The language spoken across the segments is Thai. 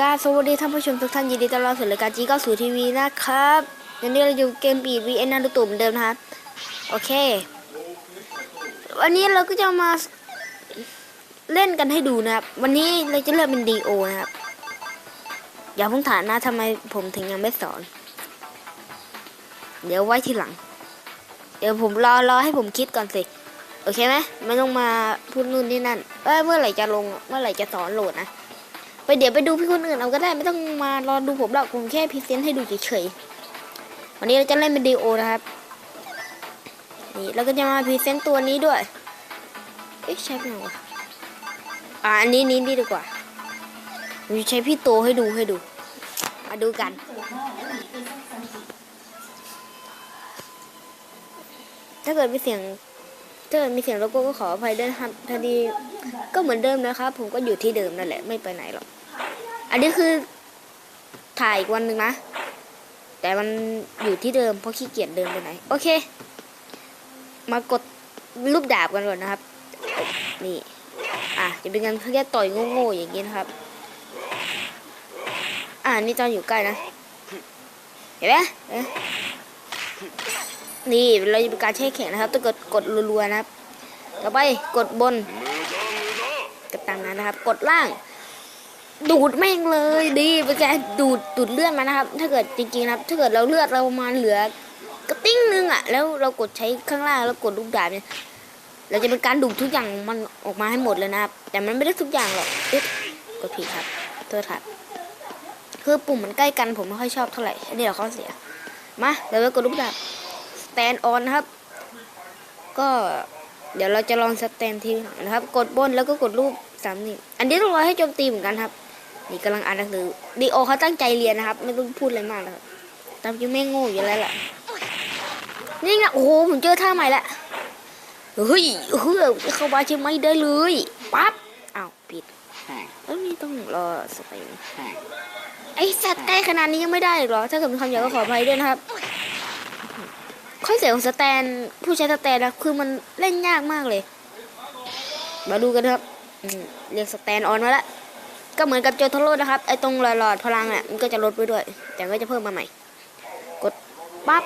กาสวัสดีท่านผู้ชมทุกท่านยินดีต้อนรับสู่รายการจีก็สู่ทีวีนะครับวันนี้เราอยู่เกมปีวีเอ็นนารูโตะเหมือนเดิมนะครับโอเค วันนี้เราก็จะมาเล่นกันให้ดูนะครับ วันนี้เราจะเลือกเป็นดีโอนะครับ อย่าเพิ่งถามนะทำไมผมถึงยังไม่สอน เดี๋ยวไว้ทีหลัง เดี๋ยวผมรอรอให้ผมคิดก่อนสิโอเคไหมไม่ต้องมาพูดนู่นนี่นั่นเอ้ยเมื่อไหร่จะลงเมื่อไหร่จะสอนโหลดนะ ไปเดี๋ยวไปดูพี่คนอื่นเอาก็ได้ไม่ต้องมารอดูผมหรอกผมแค่พรีเซนต์ให้ดูเฉยๆวันนี้เราจะเล่นเป็นดีโอนะครับนี่เราก็จะมาพรีเซนต์ตัวนี้ด้วยเอ๊ะใช่ไหมวะอ่าอันนี้นี้ดีดีกว่าผมจะใช้พี่โตให้ดูให้ดู มาดูกันถ้าเกิดมีเสียงถ้าเกิดมีเสียงรบกวนก็ขออภัยด้วยนะครับทันที ก็เหมือนเดิมนะครับ ผมก็อยู่ที่เดิมนั่นแหละไม่ไปไหนหรอก อันนี้คือถ่ายอีกวันหนึ่งนะ แต่มันอยู่ที่เดิมเพราะขี้เกียจเดินไปไหน โอเค มากดรูปดาบกันก่อนนะครับ นี่ อะจะเป็นการแค่ต่อยโง่ๆอย่างนี้นะครับ อ่านี่ตอนอยู่ใกล้นะ เห็นไหมนี่เราจะเป็นการแช่แข็งนะครับต้องกดกดรัวๆนะครับ ต่อไปกดบน กดตามนั้นนะครับ กดล่าง ดูดแม่งเลยดีเป็นกดูดดูดเลือดมานะครับ ถ้าเกิดจริงๆนะครับ ถ้าเกิดเราเลือดเรามาเหลือกระติ้งนึงอะ แล้วเรากดใช้ข้างล่างแล้วกดลูกดาบเนี่ยเราจะเป็นการดูดทุกอย่างมันออกมาให้หมดเลยนะครับ แต่มันไม่ได้ทุกอย่างหรอกเอ๊ะกดผิดครับโทษครับคือปุ่มมันใกล้กันผมไม่ค่อยชอบเท่าไหร่อันนี้เราข้อเสียมาเดี๋ยวไปกดลูกดาบ stand on นะครับ ก็ เดี๋ยวเราจะลองสแตนทีหลังนะครับ กดบนแล้วก็กดรูปสามนี่อันนี้ต้องรอให้โจมตีเหมือนกันครับ นี่กำลังอ่านหนังสือดีโอเขาตั้งใจเรียนนะครับ ไม่ต้องพูดอะไรมากนะครับตามจริงแม่งโง่อยู่แล้วแหละนี่ไงโอ้โหผมเจอท่าใหม่ละเฮ้ยเฮ้ยเข้ามาใช่ไหมได้เลยปั๊บอ้าวปิดแล้วนี่ต้องรอสเตนไอสัตว์ใกล้ขนาดนี้ยังไม่ได้เหรอ ถ้าเกิดมีคำหยาบก็ขออภัยด้วยนะครับ ข้อเสียของสแตนผู้ใช้สแตนนะคือมันเล่นยากมากเลย มาดูกันครับเรียกสแตนออนมาแล้วก็เหมือนกับโจทโร่นะครับไอ้ตรงหลอดๆพลังอะมันก็จะลดไปด้วย แต่ก็จะเพิ่มมาใหม่ กดปั๊บ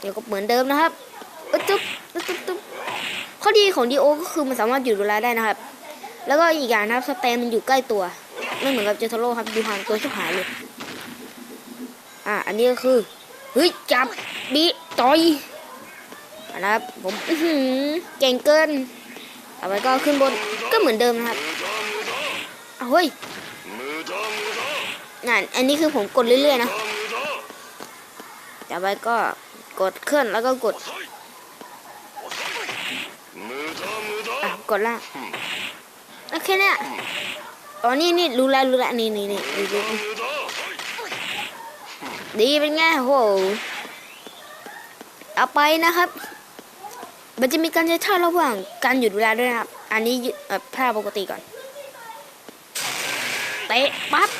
เดี๋ยวก็เหมือนเดิมนะครับอึ๊บจุ๊บอึ๊บจุ๊บจุ๊บข้อดีของดีโอก็คือมันสามารถหยุดเวลาได้นะครับ แล้วก็อีกอย่างนะครับสแตนมันอยู่ใกล้ตัว ไม่เหมือนกับโจทโร่ครับอยู่ห่างตัวชิบหายเลยอะอันนี้ก็คือ เฮ้ยจับบีต่อยนะครับผมเก่งเกินต่อไปก็ขึ้นบนก็เหมือนเดิมนะครับเอาเฮ้ยนั่นอันนี้คือผมกดเรื่อยๆนะต่อไปก็กดเคลื่อนแล้วก็กดกดล่างโอเคเนี่ยอ๋อนี่นี่รู้แล้วรู้แล้วนี่นี่นี่ดู ดีเป็นไงโหเอาไปนะครับ มันจะมีการใช้ท่าระหว่างการหยุดเวลาด้วยนะครับ อันนี้หยุดเอ่อท่าปกติก่อน เตะปั๊บ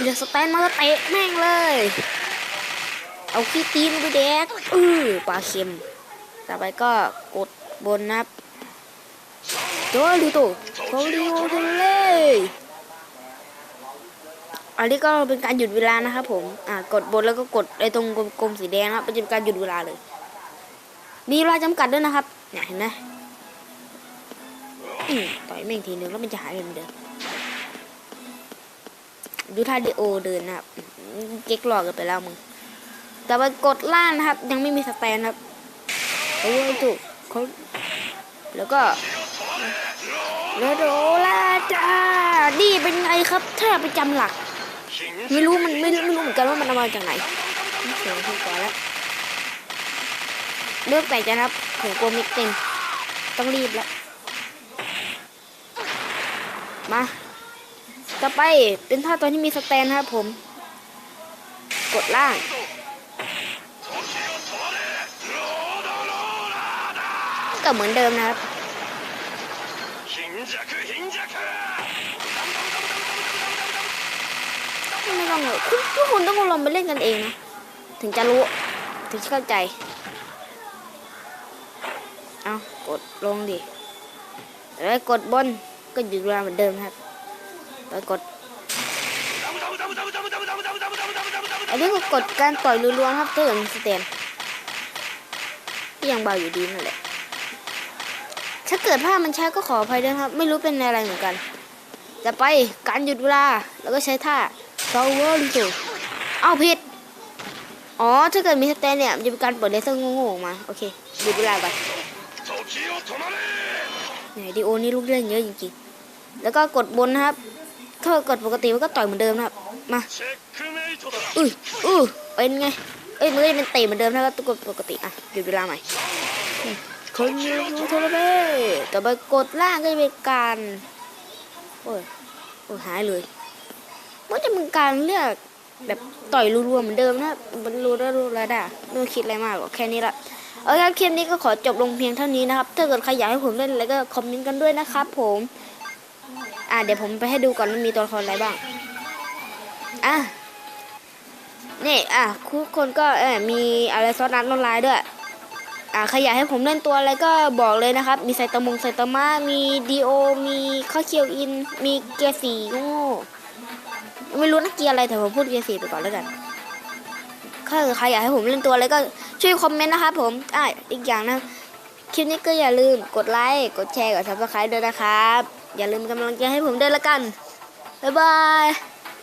เดี๋ยวสแตนมาก็เตะแม่งเลย เอาขี้ตีนไปแดกอือปลาเค็ม ต่อไปก็กดบนนะครับโตัวดูตัวเขาดีโอทเล อันนี้ก็เป็นการหยุดเวลานะครับผม อ่ากดบนแล้วก็กดไอ้ตรงกลมๆสีแดงนะครับเป็นการหยุดเวลาเลย มีเวลาจำกัดด้วยนะครับ เนี่ยเห็นไหมต่อยแม่งทีนึงแล้วมันจะหายไปเหมือนเดิมดูท่าดีโอเดินนะครับ เก๊กหลอกกันไปแล้วมึง แต่ไปกดล่างนะครับ ยังไม่มีสแตนครับโอ้ยถูกเขาแล้วก็แล้วโดลาจ้านี่เป็นไงครับ ถ้าไปจำหลัก ไม่รู้มันไม่รู้ไม่รู้เหมือนกันว่ามันเอามาจากไหนเสียงถูกกว่าแล้วเลือกแต่จะนะครับผมกลัวมิกเต็มต้องรีบแล้ว มาต่อไปเป็นท่าตัวที่มีสแตนนะครับผม กดล่าง ก็เหมือนเดิมนะครับ ไม่ต้องเลยคุณทุกคนต้องลองไปเล่นกันเองนะ ถึงจะรู้ ถึงจะเข้าใจ เอากดลงดิแล้วกดบนก็หยุดเวลาเหมือนเดิมครับแล้วกดอันนี้ก็กดการต่อยรัวๆครับถ้าเกิดมีสเตนก็ยังเบาอยู่ดีนั่นแหละถ้าเกิดภาพมันช้าก็ขออภัยด้วยครับ ไม่รู้เป็นอะไรเหมือนกัน จะไปการหยุดเวลาแล้วก็ใช้ท่า ซาวเวอร์สูเอาผิด อ๋อ ถ้าเกิดมีสเตนเนี่ย จะเป็นการเปิดเลเซอร์โง่ๆมา โอเค ดูเวลาไปเนี่ยดีโอนี่ลูกเล่นเยอะจริงๆ แล้วก็กดบนนะครับ ถ้ากดปกติมันก็ต่อยเหมือนเดิมนะครับ มา อุ้ยอู้เป็นไง เอ้ย มันก็จะเป็นเตะเหมือนเดิมนะก็กดปกติ อะหยุดเวลาใหม่คนยูโทรเบ้แต่ไปกดล่างก็จะเป็นการ โอ้ย โอ้ยหายเลย มันจะเป็นการเลือกแบบต่อยรัวๆเหมือนเดิมนะรับมันรัวๆรัวๆแล้วได้ไม่ต้องคิดอะไรมากหรอกแค่นี้ละเอาครับคลิปนี้ก็ขอจบลงเพียงเท่านี้นะครับ ถ้าเกิดใครอยากให้ผมเล่นอะไรก็คอมเมนต์กันด้วยนะครับผม อ่าเดี๋ยวผมไปให้ดูก่อนว่ามีตัวละครอะไรบ้าง อะ นี่อะทุกคนก็เออมีอะไรซอสนัดลอนไลน์ด้วย อ่าใครอยากให้ผมเล่นตัวอะไรก็บอกเลยนะครับ มีไซตามงไซตามะมีดีโอ มีข้าวเคียวอิน มีเกียร์สีโง่ ไม่รู้นะเกียร์อะไรแต่ผมพูดเกียร์สีไปก่อนแล้วกันถ้าใครอยากให้ผมเล่นตัวอะไรก็ช่วยคอมเมนต์นะครับผมอ่าอีกอย่างนะคลิปนี้ก็อย่าลืมกดไลค์กดแชร์กดซับสไครต์ด้วยนะครับ อย่าลืมกำลังใจให้ผมด้วยละกัน บ๊ายบาย